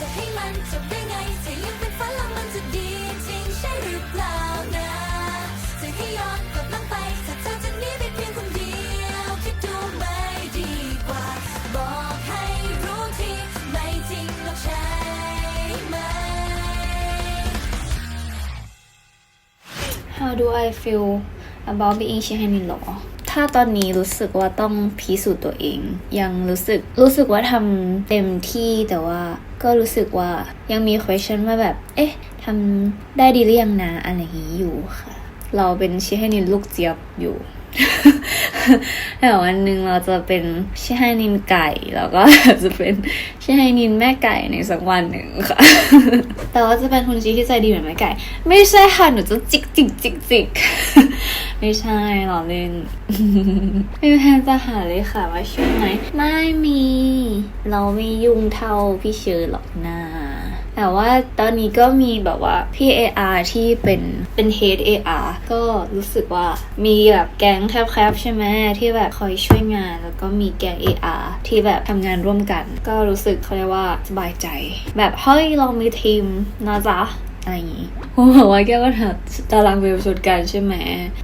จะให้มันจบได้ไงจะยังเป็นฝันแล้วมันจะดีจริงใช่หรือเปล่านะจะให้ย้อนกลับหลังไปถ้าเธอจะหนีไปเพียงคนเดียวคิดดูไม่ดีกว่า บอกให้รู้ทีไม่จริงหรอกใช่ไหม How do I feel about being ชิฮานินหรอ ถ้าตอนนี้รู้สึกว่าต้องพิสูจน์ตัวเอง ยังรู้สึกรู้สึกว่าทำเต็มที่แต่ว่าก็รู้สึกว่ายังมี question ว่าแบบ เอ๊ะทำได้ดีหรือยังนะอะไรอย่างนี้อยู่ค่ะ เราเป็นชิฮานินลูกเจี๊ยบอยู่ แต่วันหนึ่งเราจะเป็นชิฮานินไก่ แล้วก็จะเป็นชิฮานินแม่ไก่ในสักวันหนึ่งค่ะ แต่ว่าจะเป็นคนชีที่ใจดีเหมือนแม่ไก่ ไม่ใช่ค่ะหนูจะจิกจิกจิกจิกไม่ใช่หรอเล่นไม่มีแพนจะหาเลยค่ะว่าช่วงไหนไม่มี เราไม่ยุ่งเท่าพี่เชิญหรอกนะ แต่ว่าตอนนี้ก็มีแบบว่าพี่ AR ที่เป็นเป็น head AR ก็รู้สึกว่ามีแบบแก๊งแคบๆใช่ไหมที่แบบคอยช่วยงาน แล้วก็มีแก๊ง AR ที่แบบทำงานร่วมกัน ก็รู้สึกเขาเรียกว่าสบายใจ แบบเฮ้ยเรามีทีมนะจ๊ะ อะไรอย่างนี้ผมบอกว่าแกก็ถัดตารางเวลชนกันใช่ไหม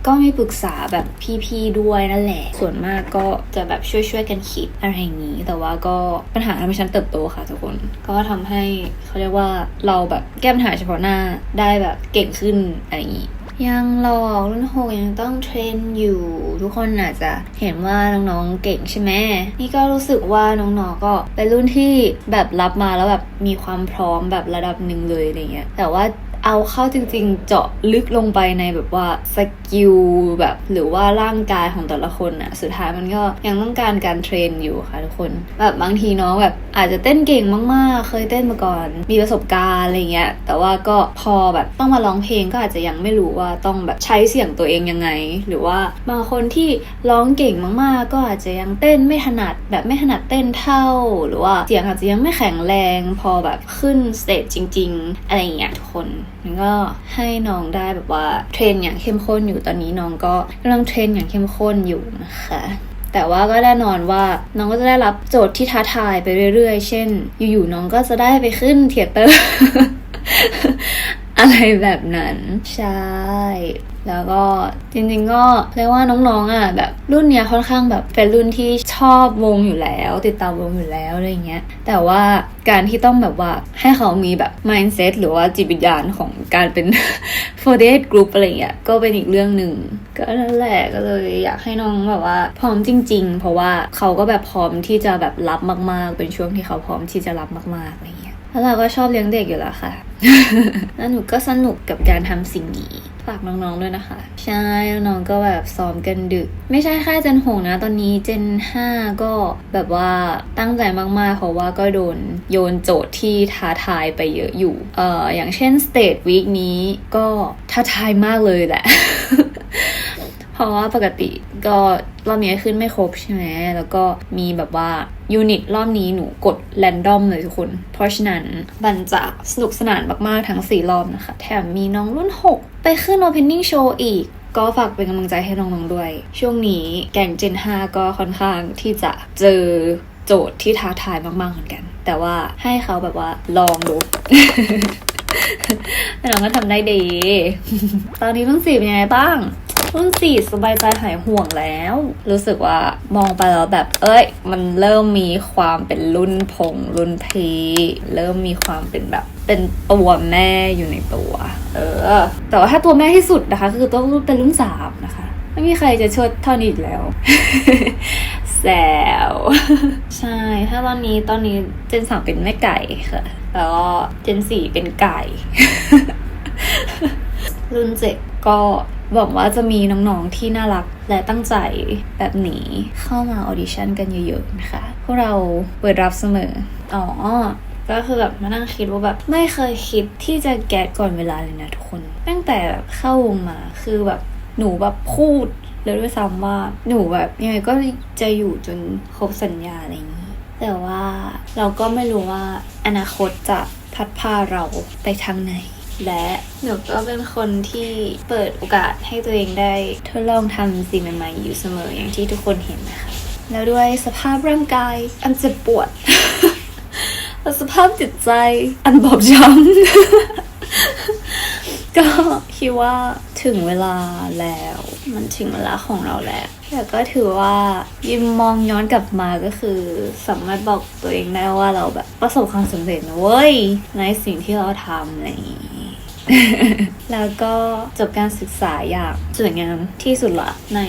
ก็มีปรึกษาแบบพี่ๆด้วยนั่นแหละ ส่วนมากก็จะแบบช่วยๆกันคิดอะไรอย่างนี้ แต่ว่าก็ปัญหาทำให้ฉันเติบโตค่ะทุกคน ก็ทำให้เขาเรียกว่าเราแบบแก้ปัญหาเฉพาะหน้าได้แบบเก่งขึ้นอะไรอย่างนี้ ยังหลอกรุ่นหกยังต้องเทรนอยู่ ทุกคนอาจจะเห็นว่าน้องๆเก่งใช่ไหมนี่ก็รู้สึกว่าน้องๆก็เป็นรุ่นที่แบบรับมาแล้วแบบมีความพร้อมแบบระดับหนึ่งเลยอะไรเงี้ยแต่ว่า เอาเข้าจริง ๆ เจาะลึกลงไปในแบบว่าสกิลแบบหรือว่าร่างกายของแต่ละคนอะสุดท้ายมันก็ยังต้องการการเทรนอยู่ค่ะทุกคนแบบบางทีน้องแบบอาจจะเต้นเก่งมากๆ เคยเต้นมาก่อน มีประสบการณ์อะไรเงี้ยแต่ว่าก็พอแบบต้องมาร้องเพลงก็อาจจะยังไม่รู้ว่าต้องแบบใช้เสียงตัวเองยังไง หรือว่าบางคนที่ร้องเก่งมากๆ ก็อาจจะยังเต้นไม่ถนัดแบบไม่ถนัดเต้นเท่า หรือว่าเสียงอาจจะยังไม่แข็งแรง พอแบบขึ้นสเตจจริง ๆ อะไรเงี้ยทุกคนมันก็ให้น้องได้แบบว่าเทรนอย่างเข้มข้นอยู่ตอนนี้น้องก็กำลังเทรนอย่างเข้มข้นอยู่นะคะแต่ว่าก็แน่นอนว่าน้องก็จะได้รับโจทย์ที่ท้าทายไปเรื่อยๆ เช่น อยู่ๆน้องก็จะได้ไปขึ้นเทยเตอร์ อะไรแบบนั้น ใช่ แล้วก็จริงๆก็เรียกว่าน้องๆอะแบบรุ่นเนี้ยค่อนข้างแบบเป็นรุ่นที่ชอบวงอยู่แล้ว ติดตามวงอยู่แล้วอะไรเงี้ยแต่ว่าการที่ต้องแบบว่าให้เขามีแบบ mindset หรือว่าจิตวิญญาณของการเป็น48 group อะไรเงี้ยก็เป็นอีกเรื่องหนึ่งก็นั่นแหละก็เลยอยากให้น้องแบบว่าพร้อมจริง ๆ เพราะว่าเขาก็แบบพร้อมที่จะแบบรับมาก ๆ เป็นช่วงที่เขาพร้อมที่จะรับมากๆอะไรเงี้ยแล้วเราก็ชอบเลี้ยงเด็กอยู่แล้วค่ะ แล้วหนูก็สนุกกับการทำสิ่งนี้ ฝากน้องๆด้วยนะคะ ใช่น้องก็แบบซ้อมกันดึก ไม่ใช่แค่เจนหงนะ ตอนนี้เจนห้าก็แบบว่าตั้งใจมากๆ เพราะว่าก็โดนโยนโจทย์ที่ท้าทายไปเยอะอยู่ เอ่ออย่างเช่นสเตทวีคนี้ก็ท้าทายมากเลยแหละ ราะว่าปกติก็รอบนี้ขึ้นไม่ครบใช่ไหมแล้วก็มีแบบว่ายูนิตรอบนี้หนูกดแรนดอมเลยทุกคน เพราะฉะนั้นมันจะสนุกสนานมาก ๆ ทั้ง 4 รอบนะคะ แถมมีน้องรุ่น 6 ไปขึ้น Opening Show อีก ก็ฝากเป็นกำลังใจให้น้อง ๆ ด้วย ช่วงนี้แก่ง Gen 5 ก็ค่อนข้างที่จะเจอโจทย์ที่ท้าทายมาก ๆ เหมือนกัน แต่ว่าให้เขาแบบว่าลองดูน้องก็ทำได้ดี ตอนนี้รุ่นสี่เป็นยังไงบ้าง รุ่นสี่สบายใจหายห่วงแล้ว รู้สึกว่ามองไปแล้วแบบ เอ้ย มันเริ่มมีความเป็นรุ่นพง รุ่นพีเริ่มมีความเป็นแบบเป็นตัวแม่อยู่ในตัว เออ แต่ว่าถ้าตัวแม่ที่สุดนะคะ คือต้องเป็นรุ่นสามนะคะ ไม่มีใครจะชดเท่านี้อีกแล้วแซวใช่ ถ้าตอนนี้ตอนนี้เจนสามเป็นแม่ไก่ค่ะแล้วก็เจนสี่เป็นไก่ รุ่นเจ็ดก็ หวังว่าจะมีน้องๆที่น่ารักและตั้งใจแบบนี้เข้ามาออดิชั่นกันเยอะๆนะคะพวกเราเปิดรับเสมอ อ๋อ ก็คือแบบมานั่งคิดว่าแบบไม่เคยคิดที่จะแกะก่อนเวลาเลยนะทุกคน ตั้งแต่แบบเข้าวงมาคือแบบหนูแบบพูดเลยด้วยซ้ำว่าหนูแบบยังไงก็จะอยู่จนครบสัญญาอะไรอย่างนี้ แต่ว่าเราก็ไม่รู้ว่าอนาคตจะพัดพาเราไปทางไหน และหนูก็เป็นคนที่เปิดโอกาสให้ตัวเองได้ทดลองทำสิ่งใหม่ๆอยู่เสมออย่างที่ทุกคนเห็นนะคะ แล้วด้วยสภาพร่างกายอันเจ็บปวดสภาพจิตใจอันบอบช้ำก็คิดว่าถึงเวลาแล้ว มันถึงเวลาของเราแล้วแต่ก็ถือว่ายิมมองย้อนกลับมาก็คือ สามารถบอกตัวเองได้ว่าเราแบบประสบความสำเร็จนะเว้ยในสิ่งที่เราทำอะไรอย่างนี้ แล้วก็จบการศึกษาอย่างสวยงามที่สุดละใน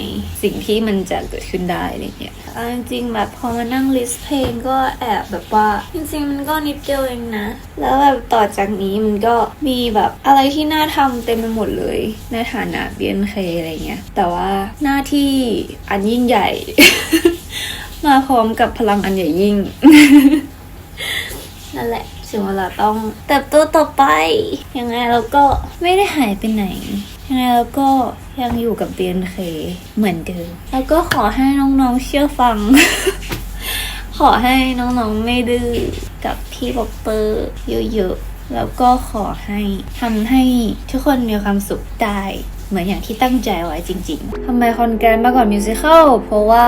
สิ่งที่มันจะเกิดขึ้นได้อะไรเงี้ยจริงๆแบบพอมานั่งลิสต์เพลงก็แอบแบบว่า จริงๆมันก็นิดเดียวเองนะ แล้วแบบต่อจากนี้มันก็มีแบบอะไรที่น่าทำเต็มไปหมดเลย ในฐานะ BNK อะไรเงี้ย แต่ว่าหน้าที่อันยิ่งใหญ่ มาพร้อมกับพลังอันใหญ่ยิ่งนั่นแหละ ถึงเวลาต้องเติบโตต่อไป ยังไงเราก็ไม่ได้หายไปไหน ยังไงเราก็ยังอยู่กับ BNK เหมือนเดิม แล้วก็ขอให้น้องๆเชื่อฟัง ขอให้น้องๆไม่ดื้อกับพี่บ็อกเปอร์เยอะๆ แล้วก็ขอให้ทำให้ทุกคนมีความสุขได้ เหมือนอย่างที่ตั้งใจไว้จริงๆทำไมคอนแกรนมากกว่ามิวสิควลเพราะว่า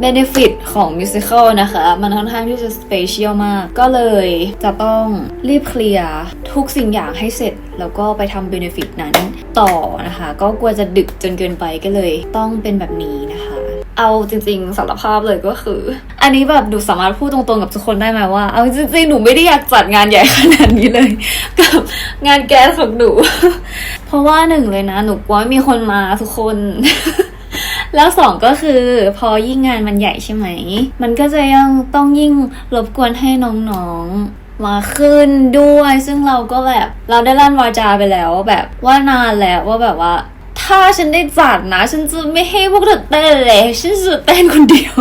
เบนฟิตของมิวสิควลนะคะ มันค่อนข้างที่จะสเปเชียลมาก ก็เลยจะต้องรีบเคลียร์ทุกสิ่งอย่างให้เสร็จ แล้วก็ไปทำเบนฟิตนั้นต่อนะคะ ก็กลัวจะดึกจนเกินไปก็เลยต้องเป็นแบบนี้นะคะ เอาจริงๆสารภาพเลยก็คือ อันนี้แบบหนูสามารถพูดตรงๆกับทุกคนได้ไหมว่า เอาจริงๆหนูไม่ได้อยากจัดงานใหญ่ขนาดนี้เลย กับงานแก๊สของหนู เพราะว่าหนึ่งเลยนะ หนูกลัวมีคนมาทุกคน แล้วสองก็คือ พอยิ่งงานมันใหญ่ใช่ไหม มันก็จะยังต้องยิ่งรบกวนให้น้องๆมาขึ้นด้วย ซึ่งเราก็แบบเราได้ลั่นวาจาไปแล้วแบบว่านานแล้วว่าแบบว่า ถ้าฉันได้จัดนะ ฉันจะไม่ให้พวกเธอเต้นเลยฉันจะเต้นคนเดียว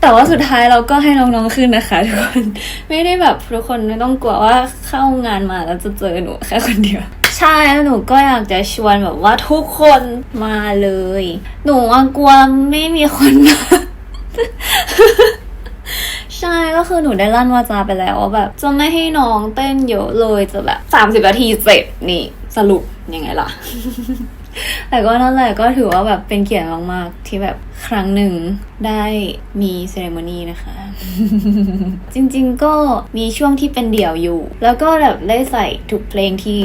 แต่ว่าสุดท้ายเราก็ให้น้องๆขึ้นนะคะทุกคน ไม่ได้แบบทุกคนไม่ต้องกลัวว่าเข้างานมาแล้วจะเจอหนูแค่คนเดียว ใช่แล้วหนูก็อยากจะชวนแบบว่าทุกคนมาเลย หนูว่ากลัวไม่มีคนมา ใช่ก็คือหนูได้ลั่นวาจาไปแล้วว่าแบบจะไม่ให้น้องเต้นเยอะเลยจะแบบสามสิบนาทีเสร็จนี่สรุปยังไงล่ะ แต่ก็นั่นแหละก็ถือว่าแบบเป็นเกียรติมากๆ ที่แบบครั้งหนึ่งได้มีเซเรโมนีนะคะ จริงๆก็มีช่วงที่เป็นเดี่ยวอยู่ แล้วก็แบบได้ใส่ทุกเพลงที่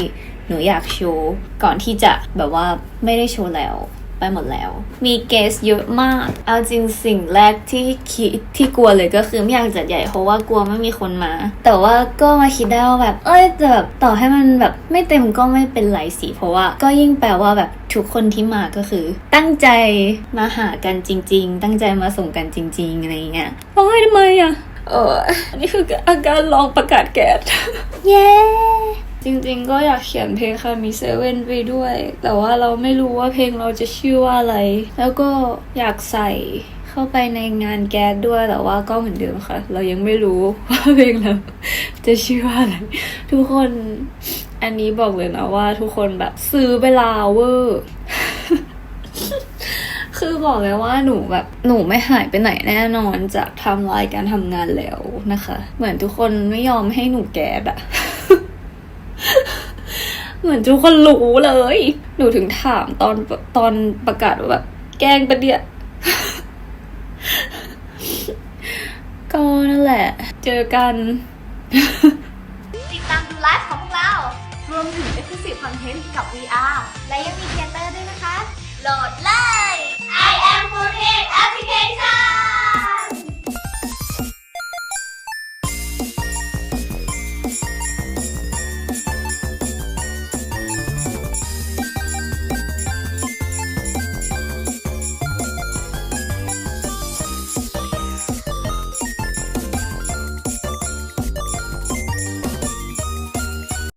หนูอยากโชว์ ก่อนที่จะแบบว่าไม่ได้โชว์แล้ว ไปหมดแล้ว มีเกสเยอะมาก เอาจริงสิ่งแรกที่คิดที่กลัวเลยก็คือไม่อยากจัดใหญ่เพราะว่ากลัวไม่มีคนมา แต่ว่าก็มาคิดได้ว่าแบบ เอ้ยแต่แบบต่อให้มันแบบไม่เต็มก็ไม่เป็นไรสิเพราะว่า ก็ยิ่งแปลว่าแบบทุกคนที่มาก็คือ ตั้งใจมาหากันจริง ๆ ตั้งใจมาส่งกันจริง ๆอะไรเงี้ยร้องไห้ทำไมอะเอออันนี้คืออาการลองประกาศแก๊สเย้ จริงๆ ก็อยากเขียนเพลงคามิเซเว่นไปด้วย แต่ว่าเราไม่รู้ว่าเพลงเราจะชื่อว่าอะไร แล้วก็อยากใส่เข้าไปในงานแก๊สด้วยแต่ว่าก็เหมือนเดิมค่ะ เรายังไม่รู้ว่าเพลงเราจะชื่อว่าอะไร ทุกคนอันนี้บอกเลยนะว่าทุกคนแบบซื้อเวลาเวอร์คือบอกเลยว่าหนูแบบหนูไม่หายไปไหนแน่นอนจากทำลายการทำงานแล้วนะคะ เหมือนทุกคนไม่ยอมให้หนูแก๊สอะ เหมือนทุกคนรู้เลย หนูถึงถามตอนตอนประกาศว่าแบบแกล้งปะเนี่ยก็นั่นแหละ เจอกัน ติดตามดูไลฟ์ของพวกเรา รวมถึง Exclusive Content กับ VR และยังมีเทเตอร์ด้วยนะคะ โหลดเลย I am 4 Application